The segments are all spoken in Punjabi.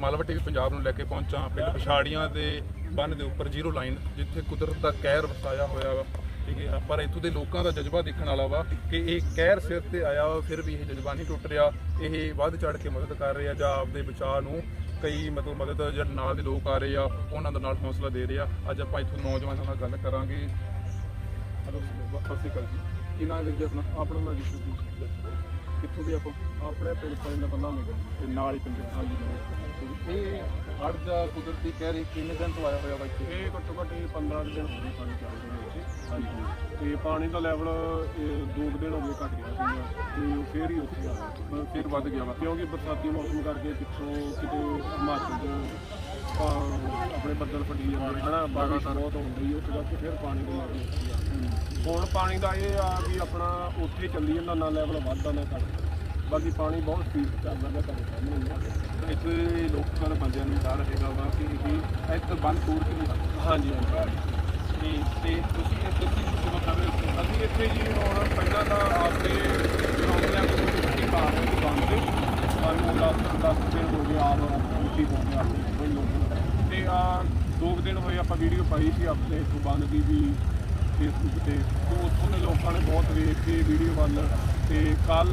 ਮਾਲਵਾ ਟੀਵੀ ਪੰਜਾਬ ਨੂੰ ਲੈ ਕੇ ਪਹੁੰਚਾ। ਪਿੰਡ ਪਛਾੜੀਆਂ ਦੇ ਬੰਨ ਦੇ ਉੱਪਰ ਜ਼ੀਰੋ ਲਾਈਨ, ਜਿੱਥੇ ਕੁਦਰਤ ਦਾ ਕਹਿਰ ਵਸਾਇਆ ਹੋਇਆ ਵਾ। ਠੀਕ ਹੈ, ਪਰ ਇੱਥੋਂ ਦੇ ਲੋਕਾਂ ਦਾ ਜਜ਼ਬਾ ਦੇਖਣ ਵਾਲਾ ਵਾ ਕਿ ਇਹ ਕਹਿਰ ਸਿਰ ਤੇ ਆਇਆ ਵਾ, ਫਿਰ ਵੀ ਇਹ ਜਜ਼ਬਾ ਨਹੀਂ ਟੁੱਟ ਰਿਹਾ। ਇਹ ਵੱਧ ਚੜ ਕੇ ਮਦਦ ਕਰ ਰਹੇ ਆ ਜਾਂ ਆਪਦੇ ਬਚਾਅ ਨੂੰ ਕਈ ਮਤਲਬ ਮਦਦ ਜਿਹੜੇ ਨਾਲ ਦੇ ਲੋਕ ਆ ਰਹੇ ਆ, ਉਹਨਾਂ ਦਾ ਨਾਲ ਹੌਸਲਾ ਦੇ ਰਹੇ ਆ। ਅੱਜ ਆਪਾਂ ਇੱਥੋਂ ਨੌਜਵਾਨਾਂ ਨਾਲ ਗੱਲ ਕਰਾਂਗੇ। ਹਲੋ, ਸਤਿ ਸ਼੍ਰੀ ਅਕਾਲ ਜੀ। ਕੀ ਦੇ ਹੈ ਆਪਣਾ ਆਪਣਾ ਨਾਮ ਜੀ ਕਿੱਥੋਂ ਦੇ ਆਪਾਂ? ਆਪਣੇ ਪਿੰਡ ਪਾਣੀ ਦਾ ਬੰਦਾ ਮੇਗਾ ਤੇ ਨਾਲ ਹੀ ਪਿੰਡ ਹਾਂਜੀ ਇਹ ਹੜ ਦਾ ਕੁਦਰਤੀ ਕਹਿ ਰਹੇ ਕਿੰਨੇ ਦਿਨ ਤੋਂ ਆਇਆ ਹੋਇਆ ਵਾ ਇਹ ਘੱਟੋ ਘੱਟ ਇਹ 15 ਦਿਨ ਹੋ ਗਏ ਪਾਣੀ ਚੱਲਦੇ ਨੇ ਇੱਥੇ। ਹਾਂਜੀ। ਤੇ ਪਾਣੀ ਦਾ ਲੈਵਲ ਦੋ ਕੁ ਦਿਨ ਹੋ ਗਏ ਘਟ ਗਿਆ ਸੀਗਾ। ਤੇ ਉਹ ਫੇਰ ਹੀ ਉੱਥੇ ਆ ਗਿਆ। ਫਿਰ ਵੱਧ ਗਿਆ ਵਾ। ਕਿਉਂਕਿ ਬਰਸਾਤੀ ਮੌਸਮ ਕਰਕੇ ਪਿੱਛੋਂ ਕਿਤੇ ਹਿਮਾਚਲ ਤੋਂ ਬੱਦਲ ਫੱਟੀ ਜਾਂਦੇ ਹਨਾ ਬਾਰਿਸ਼ ਬਹੁਤ ਹੁੰਦੀ ਉਸ ਕਰਕੇ ਫਿਰ ਪਾਣੀ ਦੇ ਉੱਥੇ ਆ। ਹੁਣ ਪਾਣੀ ਦਾ ਇਹ ਆ ਵੀ ਆਪਣਾ ਉੱਥੇ ਚੱਲੀ ਜਾਂਦਾ ਨਾ ਲੈਵਲ ਵੱਧਦਾ ਨਾ ਘਟਦਾ ਬਾਕੀ ਪਾਣੀ ਬਹੁਤ ਸਪੀਡ ਚੱਲਦਾ ਹੈ ਆ। ਇੱਥੇ ਲੋਕਾਂ ਦੇ ਬੰਦਿਆਂ ਨੂੰ ਡਰ ਹੈਗਾ ਵਾ ਕਿ ਇਹ ਇੱਥੇ ਬੰਦ ਤੋੜ ਕੇ ਨਹੀਂ ਹਾਂਜੀ ਹਾਂਜੀ। ਤੇ ਤੇ ਤੁਸੀਂ ਇਹ ਤੁਸੀਂ ਸੇਵਾ ਕਰ ਰਹੇ ਹੋ? ਅਸੀਂ ਇੱਥੇ ਜੀ ਹੁਣ ਪਹਿਲਾਂ ਤਾਂ ਆਪਦੇ ਚੌਂਕਿਆਂ ਦੇ ਵਿੱਚ ਪਾ ਰਹੇ ਸੀ ਬੰਦ ਤੇ ਸਾਨੂੰ 10 10 ਦਿਨ ਹੋ ਗਏ ਆਪ ਉੱਚੀ ਹੋ ਗਿਆ ਕੋਈ ਲੋਕ ਤੇ ਆ ਦੋ ਕੁ ਦਿਨ ਹੋਏ ਆਪਾਂ ਵੀਡੀਓ ਪਾਈ ਸੀ ਆਪਣੇ ਤੋਂ ਬੰਦ ਦੀ ਵੀ ਫੇਸਬੁੱਕ ਤੇ। ਤੇ ਉੱਥੋਂ ਦੇ ਲੋਕਾਂ ਨੇ ਬਹੁਤ ਵੇਖ ਕੇ ਵੀਡੀਓ ਵੱਲ। ਤੇ ਕੱਲ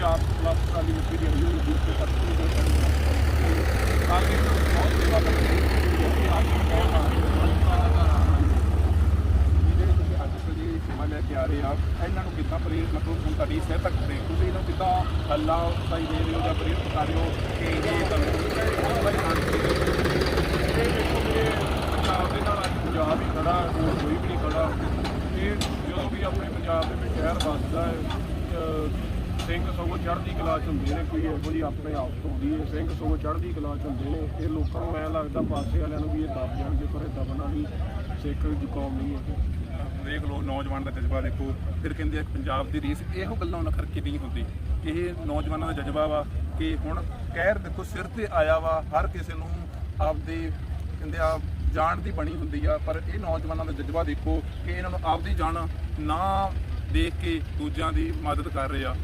ਚਾਰ ਪਲੱਸ ਵਾਲੀ ਮਿੱਟੀ ਦੀ ਆਈ ਹੋਈ ਤੇ ਤੱਕ ਵੀ ਕੋਈ ਕੱਲ ਦੀ ਬਹੁਤ ਸੇਵਾ ਕੀਤੀ ਕਿ ਅੱਜ ਜਿਹੜੇ ਤੁਸੀਂ ਅੱਜ ਦੀ ਸੇਵਾ ਆ, ਇਹਨਾਂ ਨੂੰ ਕਿੱਦਾਂ ਪ੍ਰੇਰਿਤ ਮਤਲਬ ਹੁਣ ਤੁਹਾਡੀ ਸਿਹਤ ਤੱਕ ਦੇ ਤੁਸੀਂ ਇਹਨਾਂ ਨੂੰ ਕਿੱਦਾਂ ਹੱਲਾ ਉਸਾਈ ਦੇ ਰਹੇ ਹੋ ਜਾਂ ਪ੍ਰੇਰਿਤ ਕਰ ਰਹੇ ਹੋ ਕਿ ਇਹ ਤੁਹਾਨੂੰ ਇਹ ਦੇਖੋ ਮੇਰੇ ਪੰਜਾਬ ਦੇ ਨਾਲ ਅੱਜ ਪੰਜਾਬ ਹੀ ਖੜਾ, ਹੋਰ ਕੋਈ ਵੀ ਨਹੀਂ ਖੜਾ। ਇਹ ਜਦੋਂ ਵੀ ਆਪਣੇ ਪੰਜਾਬ ਦੇ ਵਿੱਚ ਸ਼ਹਿਰ ਵੱਸਦਾ ਹੈ ਸਿੰਘ ਸਗੋਂ ਚੜ੍ਹਦੀ ਕਲਾ ਚ ਹੁੰਦੇ ਨੇ, ਕੋਈ ਇਹੋ ਜਿਹੀ ਆਪਣੇ ਆਪ ਤੋਂ ਹੁੰਦੀ ਹੈ, ਸਿੰਘ ਸਗੋਂ ਚੜ੍ਹਦੀ ਕਲਾ ਚ ਹੁੰਦੇ ਨੇ। ਇਹ ਲੋਕਾਂ ਨੂੰ ਐਂ ਲੱਗਦਾ ਪਾਸੇ ਵਾਲਿਆਂ ਨੂੰ ਵੀ ਇਹ ਦੱਬ ਜਾਣਗੇ, ਪਰ ਇਹ ਦਬਣਾ ਨਹੀਂ, ਸਿੱਖ ਦੀ ਕੌਮ ਨਹੀਂ ਹੈ। ਦੇਖ ਲਓ, ਨੌਜਵਾਨ ਦਾ ਜਜ਼ਬਾ ਦੇਖੋ, ਫਿਰ ਕਹਿੰਦੇ ਆ ਪੰਜਾਬ ਦੀ ਰੀਸ ਇਹੋ ਗੱਲਾਂ ਉਹਨਾਂ ਕਰਕੇ ਨਹੀਂ ਹੁੰਦੀ ਇਹ ਨੌਜਵਾਨਾਂ ਦਾ ਜਜ਼ਬਾ ਵਾ ਕਿ ਹੁਣ ਕਹਿਰ ਦੇਖੋ ਸਿਰ ਤੇ ਆਇਆ ਵਾ, ਹਰ ਕਿਸੇ ਨੂੰ ਆਪਦੇ ਕਹਿੰਦੇ ਆ ਜਾਨ ਦੀ ਬਣੀ ਹੁੰਦੀ ਆ, ਪਰ ਇਹ ਨੌਜਵਾਨਾਂ ਦਾ ਜਜ਼ਬਾ ਦੇਖੋ ਕਿ ਇਹਨਾਂ ਨੂੰ ਆਪਦੀ ਜਾਨ ਨਾ ਦੇਖ ਕੇ ਦੂਜਿਆਂ ਦੀ ਮਦਦ ਕਰ ਰਹੇ ਆ।